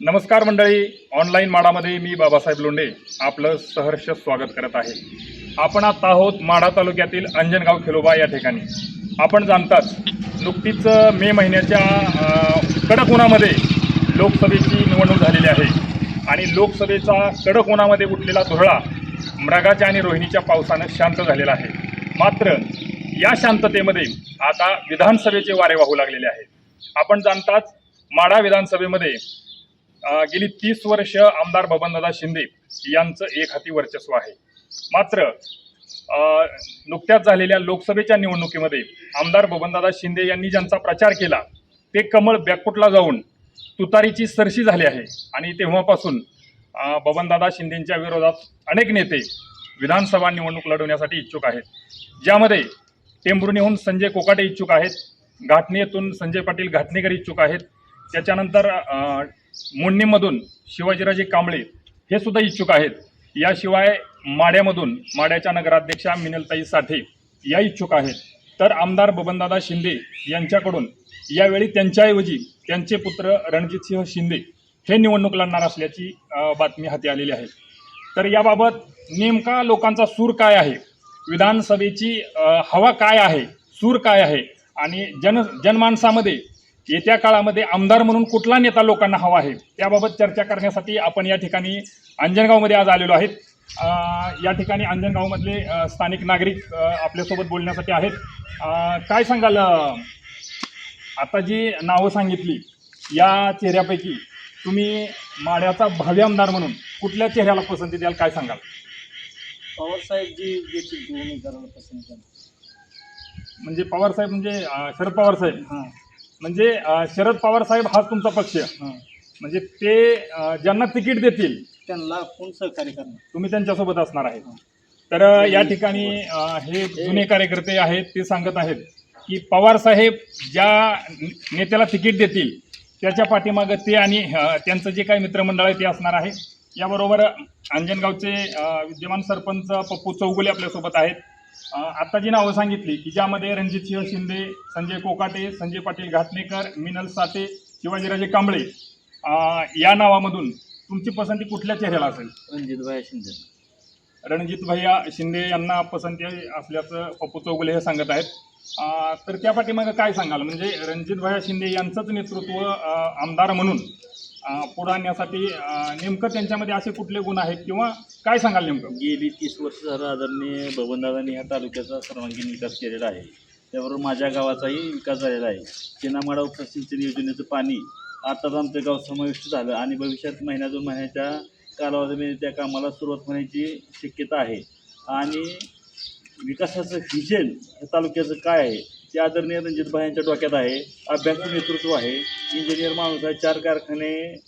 नमस्कार मंडळी. ऑनलाईन माडामध्ये मी बाबासाहेब लोंढे आपलं सहर्ष स्वागत करत आहे. आपण आता आहोत माढा तालुक्यातील अंजनगाव खेलोबा या ठिकाणी. आपण जाणताच नुकतीच मे महिन्याच्या कडक उन्हामध्ये लोकसभेची निवडणूक झालेली आहे. आणि लोकसभेचा कडक उन्हामध्ये उठलेला धुरळा मृगाच्या आणि रोहिणीच्या पावसानं शांत झालेला आहे. मात्र या शांततेमध्ये आता विधानसभेचे वारे वाहू लागलेले आहेत. आपण जाणताच माढा विधानसभेमध्ये गेली तीस वर्ष आमदार बबनदादा शिंदे यांचं एक हाती वर्चस्व आहे. मात्र नुकत्याच झालेल्या लोकसभेच्या निवडणुकीमध्ये आमदार बबनदादा शिंदे यांनी ज्यांचा प्रचार केला ते कमळ बॅकफुटला जाऊन तुतारीची सरशी झाली आहे. आणि तेव्हापासून बबनदादा शिंदेंच्या विरोधात अनेक नेते विधानसभा निवडणूक लढवण्यासाठी इच्छुक आहेत. ज्यामध्ये टेंभुर्णीहून संजय कोकाटे इच्छुक आहेत घाटणीतून संजय पाटील घाटणेकर इच्छुक आहेत त्याच्यानंतर अ, मुंडणीमधून शिवाजीराजे कांबळे हे सुद्धा इच्छुक आहेत. याशिवाय माड्यामधून माड्याच्या नगराध्यक्षा मिनलताई साठे या इच्छुक आहेत. तर आमदार बबनदादा शिंदे यांच्याकडून यावेळी त्यांच्याऐवजी त्यांचे पुत्र रणजितसिंह शिंदे हे निवडणूक लढणार असल्याची बातमी हाती आलेली आहे. तर याबाबत नेमका लोकांचा सूर काय आहे? विधानसभेची हवा काय आहे? सूर काय आहे? आणि जन जनमानसामध्ये येत्या काळामध्ये आमदार म्हणून कुठला नेता लोकांना हवा आहे त्याबाबत चर्चा करण्यासाठी आपण या ठिकाणी अंजनगावमध्ये आज आलेलो आहेत. या ठिकाणी अंजनगावमधले स्थानिक नागरिक आपल्यासोबत बोलण्यासाठी आहेत. काय सांगाल आता जी नावं सांगितली या चेहऱ्यापैकी तुम्ही माड्याचा भावी आमदार म्हणून कुठल्या चेहऱ्याला पसंती द्याल काय सांगाल? पवार साहेब जी देखील पसंत म्हणजे पवार साहेब म्हणजे शरद पवार साहेब? हां. म्हणजे शरद पवार साहेब हाच तुमचा पक्ष. म्हणजे ते ज्यांना तिकीट देतील त्यांना कोण सहकार्य करणार? तुम्ही त्यांच्यासोबत असणार आहे तर या ठिकाणी हे जुने कार्यकर्ते आहेत ते सांगत आहेत की पवार साहेब ज्या नेत्याला तिकीट देतील त्याच्या पाठीमागं ते आणि त्यांचं जे काही मित्रमंडळ आहे ते असणार आहे. याबरोबर अंजनगावचे विद्यमान सरपंच पप्पू चौगुले आपल्यासोबत आहेत. आता जी नावं सांगितली की ज्यामध्ये रणजितसिंह शिंदे संजय कोकाटे संजय पाटील घाटणेकर मिनल साठे शिवाजीराजे कांबळे. या नावामधून तुमची पसंती कुठल्या चेहऱ्याला असेल? रणजित भाई शिंदे. रणजित भैया शिंदे यांना पसंती असल्याचं पप्पू चौगुले हे सांगत आहेत. तर त्या पाठीमागं काय सांगाल? म्हणजे रणजित भैया शिंदे यांचंच नेतृत्व आमदार म्हणून पुढे आणण्यासाठी नेमकं त्यांच्यामध्ये असे कुठले गुण आहेत किंवा काय सांगाल नेमकं? गेली तीस वर्ष झालं आदरणीय बबनदादांनी ह्या तालुक्याचा सर्वांगीण विकास केलेला आहे. त्याबरोबर माझ्या गावाचाही विकास झालेला आहे. चिनामाडा उपसिंचन योजनेचं पाणी आताच आमचं गाव समाविष्ट झालं आणि भविष्यात महिन्या दोन महिन्याच्या कालावधीमध्ये त्या कामाला सुरुवात होण्याची शक्यता आहे. आणि विकासाचं व्हिजन या तालुक्याचं काय आहे? ते आदरणीय रणजित यांच्या डोक्यात आहे अभ्यास नेतृत्व आहे इंजिनियर माणूस आहे चार कारखाने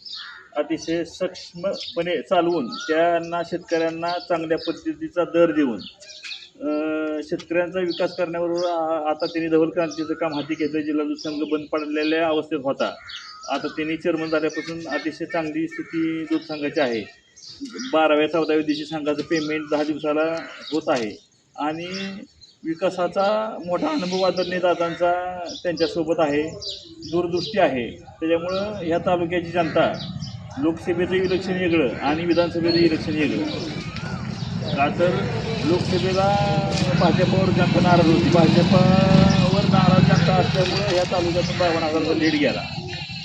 अतिशय सक्षमपणे चालवून त्यांना शेतकऱ्यांना चांगल्या पद्धतीचा दर देऊन शेतकऱ्यांचा विकास करण्याबरोबर आ- आता त्यांनी धवल क्रांतीचं काम हाती घेतलं जिल्हा दूध संघ बंद पडलेल्या अवस्थेत होता. आता त्यांनी चेअरमन झाल्यापासून अतिशय चांगली स्थिती दूध संघाची आहे. बाराव्या चौदाव्या दिवशी संघाचं पेमेंट दहा दिवसाला होत आहे. आणि विकासाचा मोठा अनुभव आदरणीय दादांचा त्यांच्यासोबत आहे. दूरदृष्टी आहे. त्याच्यामुळं ह्या तालुक्याची जनता लोकसभेचं इलेक्शन वेगळं आणि विधानसभेचं इलेक्शन वेगळं. का तर लोकसभेला भाजपावर जनता नाराज होती. भाजपावर नाराज जनता असल्यामुळं ह्या तालुक्यातून बावन्न हजाराचा लीड गेला.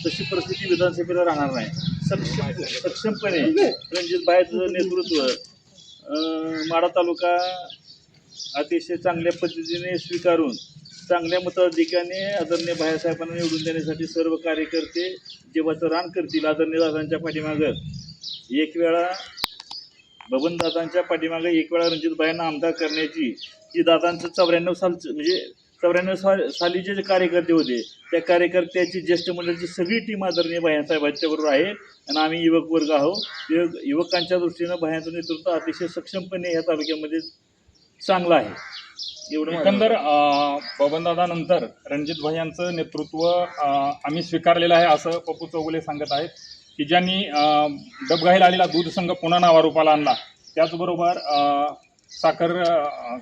तशी परिस्थिती विधानसभेला राहणार नाही. सक्षम सक्षमपणे रणजित भाईचं नेतृत्व माडा माढा तालुका अतिशय चांगल्या पद्धतीने स्वीकारून चांगल्या मताधिकाने आदरणीय बाळासाहेबांना निवडून देण्यासाठी सर्व कार्यकर्ते जेव्हाचं रान करतील आदरणीय दादांच्या पाठीमागं एक वेळा बबनदादांच्या पाठीमागे एक वेळा रणजितभाईंना आमदार करण्याची जी दादांचं चौऱ्याण्णव सालचं म्हणजे चौऱ्याण्णव साल सालीचे जे कार्यकर्ते होते त्या कार्यकर्त्याची ज्येष्ठ मंडळाची सगळी टीम आदरणीय बाह्यांसाहेबांच्या बरोबर आहे आणि आम्ही युवक वर्ग आहोत. युवक युवकांच्या दृष्टीनं बाह्यांचं नेतृत्व अतिशय सक्षमपणे या तालुक्यामध्ये चांगलं आहे. एवढं एकंदर अं, बबनदादानंतर रणजित भैयांचं नेतृत्व अं, आम्ही स्वीकारलेलं आहे असं पप्पू चौगुले सांगत आहेत की ज्यांनी डबघाईला आलेला दूध संघ पुन्हा नावारूपाला आणला. त्याचबरोबर साखर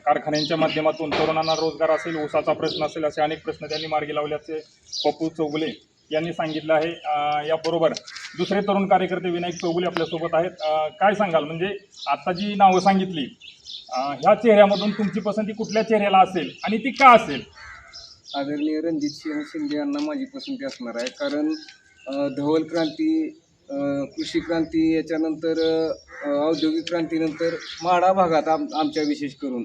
कारखान्यांच्या माध्यमातून तरुणांना रोजगार असेल ऊसाचा प्रश्न असेल असे अनेक प्रश्न त्यांनी मार्गी लावल्याचे पप्पू चौगुले यांनी सांगितलं आहे. याबरोबर दुसरे तरुण कार्यकर्ते विनायक चौगुले आपल्यासोबत आहेत. काय सांगाल? म्हणजे आता जी नावं सांगितली ह्या चेहऱ्यामधून तुमची पसंती कुठल्या चेहऱ्याला असेल आणि ती का असेल? आदरणीय रणजित सिंह शिंदे यांना माझी पसंती असणार आहे. कारण धवल क्रांती कृषी क्रांती याच्यानंतर औद्योगिक क्रांतीनंतर माडा भागात आम आमच्या विशेष करून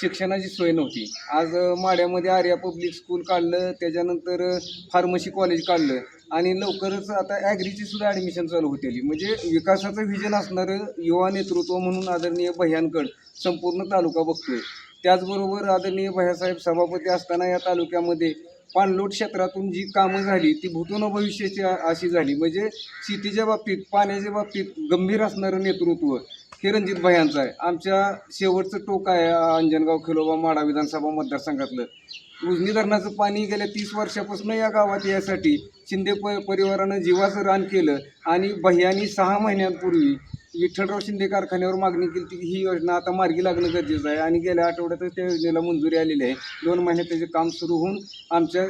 शिक्षणाची सोय नव्हती. आज माड्यामध्ये आर्या पब्लिक स्कूल काढलं त्याच्यानंतर फार्मसी कॉलेज काढलं आणि लवकरच आता ॲग्रीची सुद्धा ॲडमिशन चालू होतेली. म्हणजे विकासाचं व्हिजन असणारं युवा नेतृत्व म्हणून आदरणीय भैयांकड संपूर्ण तालुका बघतोय. त्याचबरोबर आदरणीय भैयासाहेब सभापती असताना या तालुक्यामध्ये पाणलोट क्षेत्रातून जी कामं झाली ती भूतून भविष्याची अशी झाली. म्हणजे शेतीच्या बाबतीत पाण्याच्या बाबतीत गंभीर असणारं नेतृत्व हे रणजित भायांचं आहे. आमच्या शेवटचं टोक आहे अंजनगाव खिलोबा माडा विधानसभा मतदारसंघातलं. उजनी धरणाचं पाणी गेल्या तीस वर्षापासून या गावात यासाठी शिंदे प परिवारानं जीवाचं रान केलं आणि भय्यांनी सहा महिन्यांपूर्वी विठ्ठलराव शिंदे कारखान्यावर मागणी केली ही योजना आता मार्गी लागणं गरजेचं आहे. आणि गेल्या आठवड्यातच त्या योजनेला मंजुरी आलेली आहे. दोन महिन्यात त्याचे काम सुरू होऊन आमच्या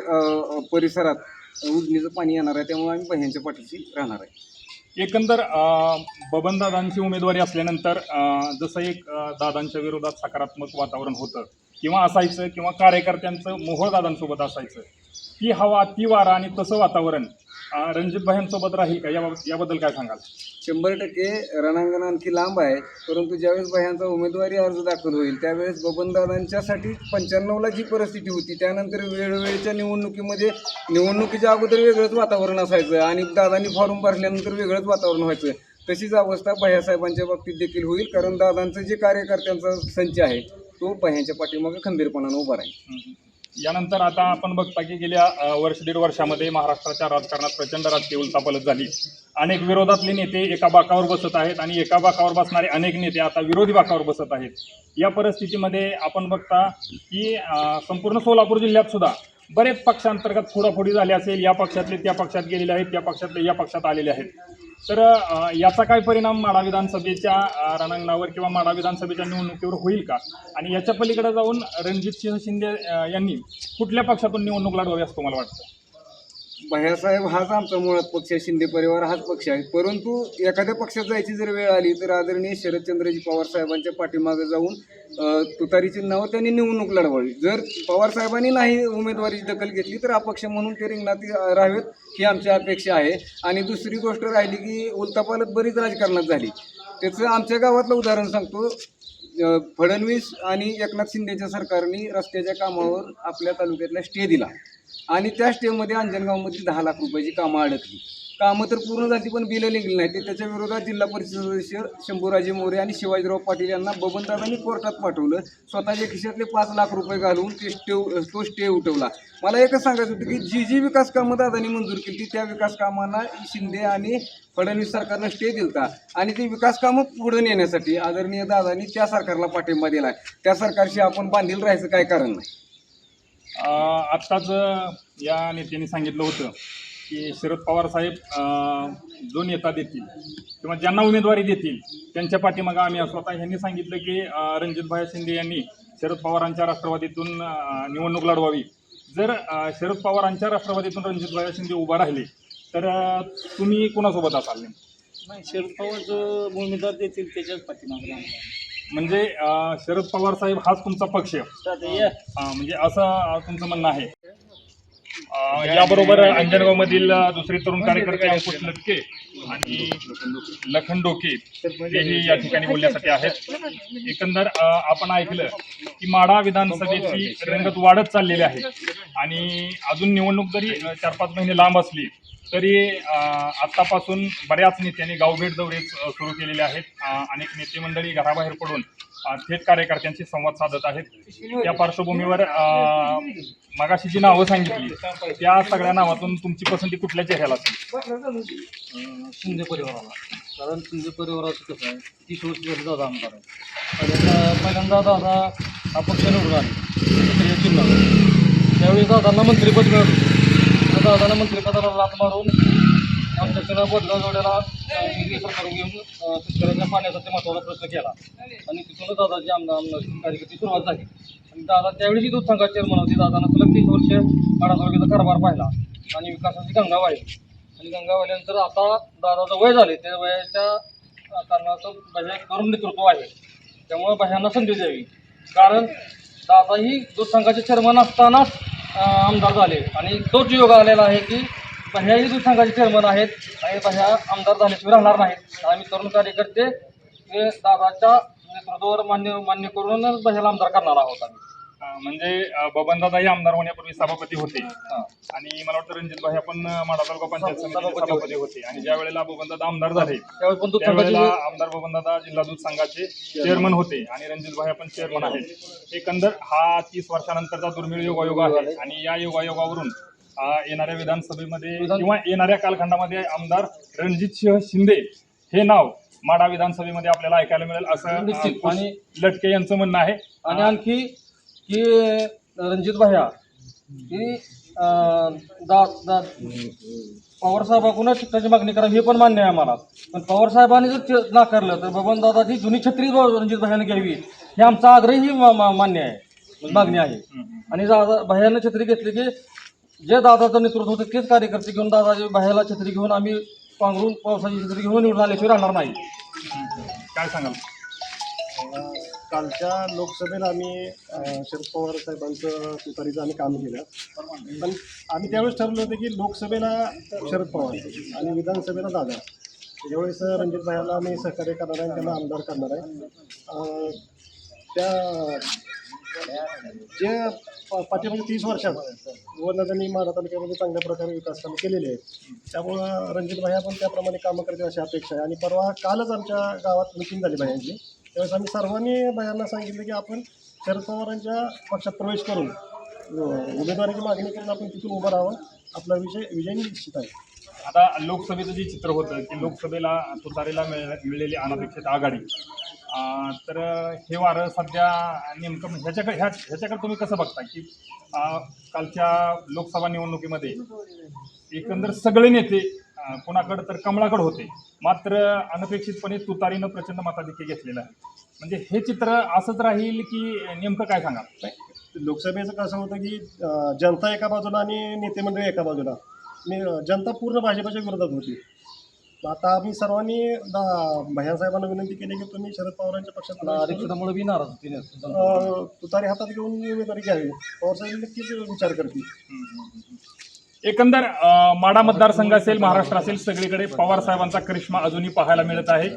परिसरात उजनीचं पाणी येणार आहे. त्यामुळे आम्ही बह्यांच्या पाठीशी राहणार आहे. एकंदर बबनदादांची उमेदवारी असल्यानंतर जसं एक दादांच्या विरोधात सकारात्मक वातावरण होतं किंवा असायचं किंवा कार्यकर्त्यांचं मोहोळ दादांसोबत असायचं ती हवा ती वारा आणि तसं वातावरण रणजित भाईंसोबत राहील का? याबाबत याबद्दल काय सांगाल? शंभर टक्के रणांगण आणखी लांब आहे परंतु ज्यावेळेस भयांचा उमेदवारी अर्ज दाखल होईल त्यावेळेस बबनदादांच्यासाठी पंच्याण्णवला जी परिस्थिती होती त्यानंतर वेळोवेळीच्या निवडणुकीमध्ये निवडणुकीच्या अगोदर वेगळंच वातावरण असायचं आणि दादांनी फॉर्म भरल्यानंतर वेगळंच वातावरण व्हायचं. तशीच अवस्था भैयासाहेबांच्या बाबतीत देखील होईल कारण दादांचं जे कार्यकर्त्यांचा संच आहे तो भह्यांच्या पाठीमागे खंबीरपणानं उभा राहील. यानंतर आता आपण बघता की गेल्या वर्ष दीड वर्षामध्ये महाराष्ट्राच्या राजकारणात प्रचंड राजकीय उलथापालत झाली. अनेक विरोधातले नेते एका बाकावर बसत आहेत आणि एका बाकावर बसणारे अनेक नेते आता विरोधी बाकावर बसत आहेत. या परिस्थितीमध्ये आपण बघता की संपूर्ण सोलापूर जिल्ह्यात सुद्धा बरेच पक्षांतर्गत फोडाफोडी झाली असेल. या पक्षातले त्या पक्षात गेलेले आहेत त्या पक्षातले या पक्षात आलेले आहेत. तर याचा काय परिणाम माडा विधानसभेच्या रणांगणावर किंवा माडा विधानसभेच्या निवडणुकीवर होईल का? आणि याच्या पलीकडे जाऊन रणजितसिंह शिंदे यांनी कुठल्या पक्षातून निवडणूक लढवावी असं तुम्हाला वाटतं? भैयासाहेब हाच आमचा मुळात पक्ष आहे शिंदे परिवार हाच पक्ष आहे. परंतु एखाद्या पक्षात जायची जर वेळ आली तर आदरणीय शरदचंद्रजी पवार साहेबांच्या पाठीमागे जाऊन तुतारीची तुतारी चिन्हावर त्यांनी निवडणूक लढवावी. जर पवार साहेबांनी नाही उमेदवारीची दखल घेतली तर अपक्ष म्हणून ते रिंगणात राहावेत ही आमची अपेक्षा आहे. आणि दुसरी गोष्ट राहिली की उलतापालत बरीच राजकारणात झाली. त्याचं आमच्या गावातलं उदाहरण सांगतो. फडणवीस आणि एकनाथ शिंदेच्या सरकारने रस्त्याच्या कामावर आपल्या तालुक्यातला स्टे दिला. आणि त्या स्टेमध्ये अंजनगावमध्ये दहा लाख रुपयाची कामं अडकली. कामं तर पूर्ण झाली पण बिलं निघली नाही ते त्याच्या विरोधात जिल्हा परिषद सदस्य शंभूराजे मोरे आणि शिवाजीराव पाटील यांना बबनदादांनी कोर्टात पाठवलं. स्वतःच्या खिशातले पाच लाख रुपये घालून ते स्टे तो स्टे उठवला. मला एकच सांगायचं होतं की जी जी विकास कामं दादांनी मंजूर केली त्या विकास कामांना शिंदे आणि फडणवीस सरकारनं स्टे दिलता आणि ती विकास कामं पुढे नेण्यासाठी आदरणीय दादांनी त्या सरकारला पाठिंबा दिला त्या सरकारशी आपण बांधील राहायचं काय कारण नाही? आत्ताच या नेत्यांनी सांगितलं होतं की शरद पवार साहेब जो नेता देतील किंवा ज्यांना उमेदवारी देतील त्यांच्या पाठीमागं आम्ही असू. आता ह्यांनी सांगितलं की रणजितभाई शिंदे यांनी शरद पवारांच्या राष्ट्रवादीतून निवडणूक लढवावी. जर शरद पवारांच्या राष्ट्रवादीतून रणजितभाई शिंदे उभा राहिले तर तुम्ही कोणासोबत असाल नाही शरद पवार जो उमेदवार देतील त्याच्याच पाठीमागे म्हणजे अ, शरद पवार साहेब हाच तुमचा पक्ष हा, म्हणजे असं अ, तुमचं म्हणणं आहे. अ, याबरोबर अंजनगावमधील अ, दुसरे तरुण कार्यकर्ते अंकुश लटके आणि लखन डोके हेही या ठिकाणी बोलण्यासाठी आहेत. एकंदर आपण ऐकलं की माढा विधानसभेची रंगत वाढत चाललेली आहे आणि अजून निवडणूक जरी चार पाच महिने लांब असली तरी अ, आत्तापासून बऱ्याच नेत्यांनी गावभेट दौरे सुरू केलेले आहेत. अनेक नेते मंडळी घराबाहेर पडून थेट कार्यकर्त्यांशी संवाद साधत आहेत. त्या पार्श्वभूमीवर मगाशी जी नावं सांगितली त्या सगळ्या नावातून तुमची पसंती कुठल्या चेहऱ्याला असेल? शिंदे परिवाराला. कारण शिंदे परिवाराचं कसं आहे तीस वर्ष झाली दादा आमदार आहे. पहिल्यांदा पहिल्यांदा दादा हा पक्ष निवडून आले जिल्हा त्यावेळी दादांना मंत्रिपद मिळत त्या दादांना मंत्रिपदाला लाथ मारून आमच्या त्यांना बदला जोड्याला सरकार घेऊन शेतकऱ्यांच्या पाण्याचा पाण्यासाठी महत्त्वाचा प्रश्न केला. आणि तिथूनच दादाची आमदार कार्यकर्ती सुरुवात झाली. आणि दादा त्यावेळी दूध संघात चेअरमन होती. दादांना सलग तीन वर्ष माडा तालुक्याचा कारभार पाहिला आणि विकासाची गंगा वाहिली. आणि गंगा वाहिल्यानंतर आता दादाचं वय झाले त्या वयाच्या कारणाचं भैया करून तरुण नेतृत्व आहे. त्यामुळे भैयांना संधी द्यावी. कारण दादा ही दूध संघाचे चेअरमन असतानाच आमदार झाले. आणि तोच योग आलेला आहे की भैया ही दूध संघाचे चेअरमन आहेत. आणि भैया आमदार झाल्याशिवाय राहणार नाहीत. आम्ही तरुण कार्यकर्ते हे दादाच्या नेतृत्वावर मान्य मान्य करूनच भैयाला आमदार करणार आहोत आम्ही. अं, म्हणजे अं, बबनदादाही आमदार होण्यापूर्वी सभापती होते. आणि मला वाटतं रणजित भाई आपण माडा तालुका पंचायत समितीचे सभापती सभापती होते. आणि ज्या वेळेला बबनदादा आमदार झाले त्यावेळी पण दूध त्यावेळेला आमदार बबनदादा जिल्हा दूध संघाचे चेअरमन होते. आणि रणजित भाई आपण चेअरमन आहेत. एकंदर हा तीस वर्षानंतरचा दुर्मिळ योगायोग आहे. आणि या योगायोगावरून येणाऱ्या विधानसभेमध्ये विधान- किंवा येणाऱ्या कालखंडामध्ये आमदार रणजितसिंह शिंदे हे नाव माडा विधानसभेमध्ये आपल्याला ऐकायला मिळेल असं आणि- लटके यांचं म्हणणं आहे. आणि आणखी की रणजित भैया की पवार साहेबाकडूनच त्याची मागणी करा हे पण मान्य आहे आम्हाला. पण पवार साहेबांनी जर नाकारलं तर बबन दादाची जुनी छत्री रणजित भैयाने घ्यावी. हे आमचा आग्रही मान्य आहे. मागणी आहे. आणि दादा भैयानं छत्री घेतली की जे दादाचं नेतृत्व होतं तेच कार्यकर्ते घेऊन दादाच्या भैयाला छत्री घेऊन आम्ही पांघरून पावसाची छत्री घेऊन निवडून आल्याशिवाय राहणार नाही. काय सांगाल? कालच्या लोकसभेला आम्ही अ, शरद पवार साहेबांचं तुतारीचं आम्ही काम केलं. पण आम्ही त्यावेळेस ठरवलं होतं की लोकसभेला शरद पवार आणि विधानसभेला दादा. यावेळेस रणजित भाईला आम्ही सहकार्य करणार आहे आणि त्यांना आमदार करणार आहे. अ, त्या जे पाठीमागे तीस वर्षात गोवर्धनांनी माढा तालुक्यामध्ये चांगल्या प्रकारे विकास कामं केलेले आहेत. त्यामुळं रणजित भाई पण त्याप्रमाणे कामं करतील अशी अपेक्षा आहे. आणि परवा कालच आमच्या गावात मिटिंग झाली भायांची त्यावेळेस आम्ही सर्वांनी भयांना सांगितलं की आपण शरद पवारांच्या पक्षात प्रवेश करून अं, उमेदवारीची मागणी करून आपण तिथून उभं राहावं आपला विजय विजय निश्चित आहे. आता लोकसभेचं जे चित्र होतं की लोकसभेला तुतारीला मिळ मिळलेली अनपेक्षित आघाडी तर हे वारं सध्या नेमकं म्हणजे ह्याच्याकडे ह्या ह्याच्याकडे तुम्ही कसं बघता की कालच्या लोकसभा निवडणुकीमध्ये एकंदर सगळे नेते अं, तर कमळाकडे होते. मात्र अनपेक्षितपणे तुतारीनं प्रचंड मताधिक्य घेतलेलं आहे. म्हणजे हे चित्र असंच राहील की नेमकं काय सांगा लोकसभेचं कसं होतं की जनता एका बाजूला आणि नेते मंडळी एका बाजूला. जनता पूर्ण भाजपाच्या विरोधात होती. आता आम्ही सर्वांनी दा- भैयासाहेबांना विनंती केली की तुम्ही शरद पवारांच्या पक्षात बी नाराज होती तुतारी हातात घेऊन उमेदवारी घ्यावी. पवारसाहेब नक्कीच विचार करतील. एकंदर माडा मतदारसंघ असेल महाराष्ट्र असेल सगळीकडे पवार साहेबांचा करिश्मा अजूनही पाहायला मिळत आहे.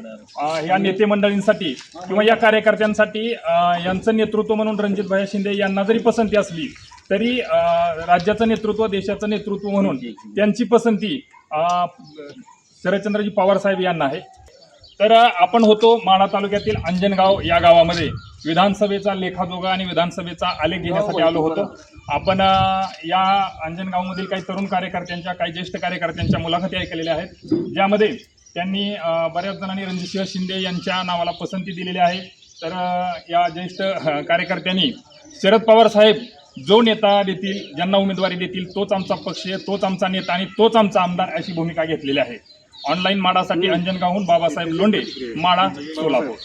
या नेते मंडळींसाठी किंवा या कार्यकर्त्यांसाठी यांचं नेतृत्व म्हणून रणजित शिंदे यांना जरी पसंती असली तरी राज्याचं नेतृत्व देशाचं नेतृत्व म्हणून त्यांची पसंती शरदचंद्रजी पवार साहेब यांना आहे. तर आपण होतो माढा तालुक्यातील अंजनगाव या गावामध्ये. विधानसभेचा लेखाजोगा आणि विधानसभेचा आलेख घेण्यासाठी आलो होतो. आपण या अंजनगावमधील काही तरुण कार्यकर्त्यांच्या काही ज्येष्ठ कार्यकर्त्यांच्या मुलाखती ऐकलेल्या आहेत. ज्यामध्ये त्यांनी बऱ्याच जणांनी रणजितसिंह शिंदे यांच्या नावाला पसंती दिलेली आहे. तर या ज्येष्ठ कार्यकर्त्यांनी शरद पवार साहेब जो नेता देतील ज्यांना उमेदवारी देतील तोच आमचा पक्ष तोच आमचा नेता आणि तोच आमचा आमदार अशी भूमिका घेतलेली आहे. ऑनलाईन माडासाठी अंजनगावहून बाबासाहेब लोंढे माडा सोलापूर.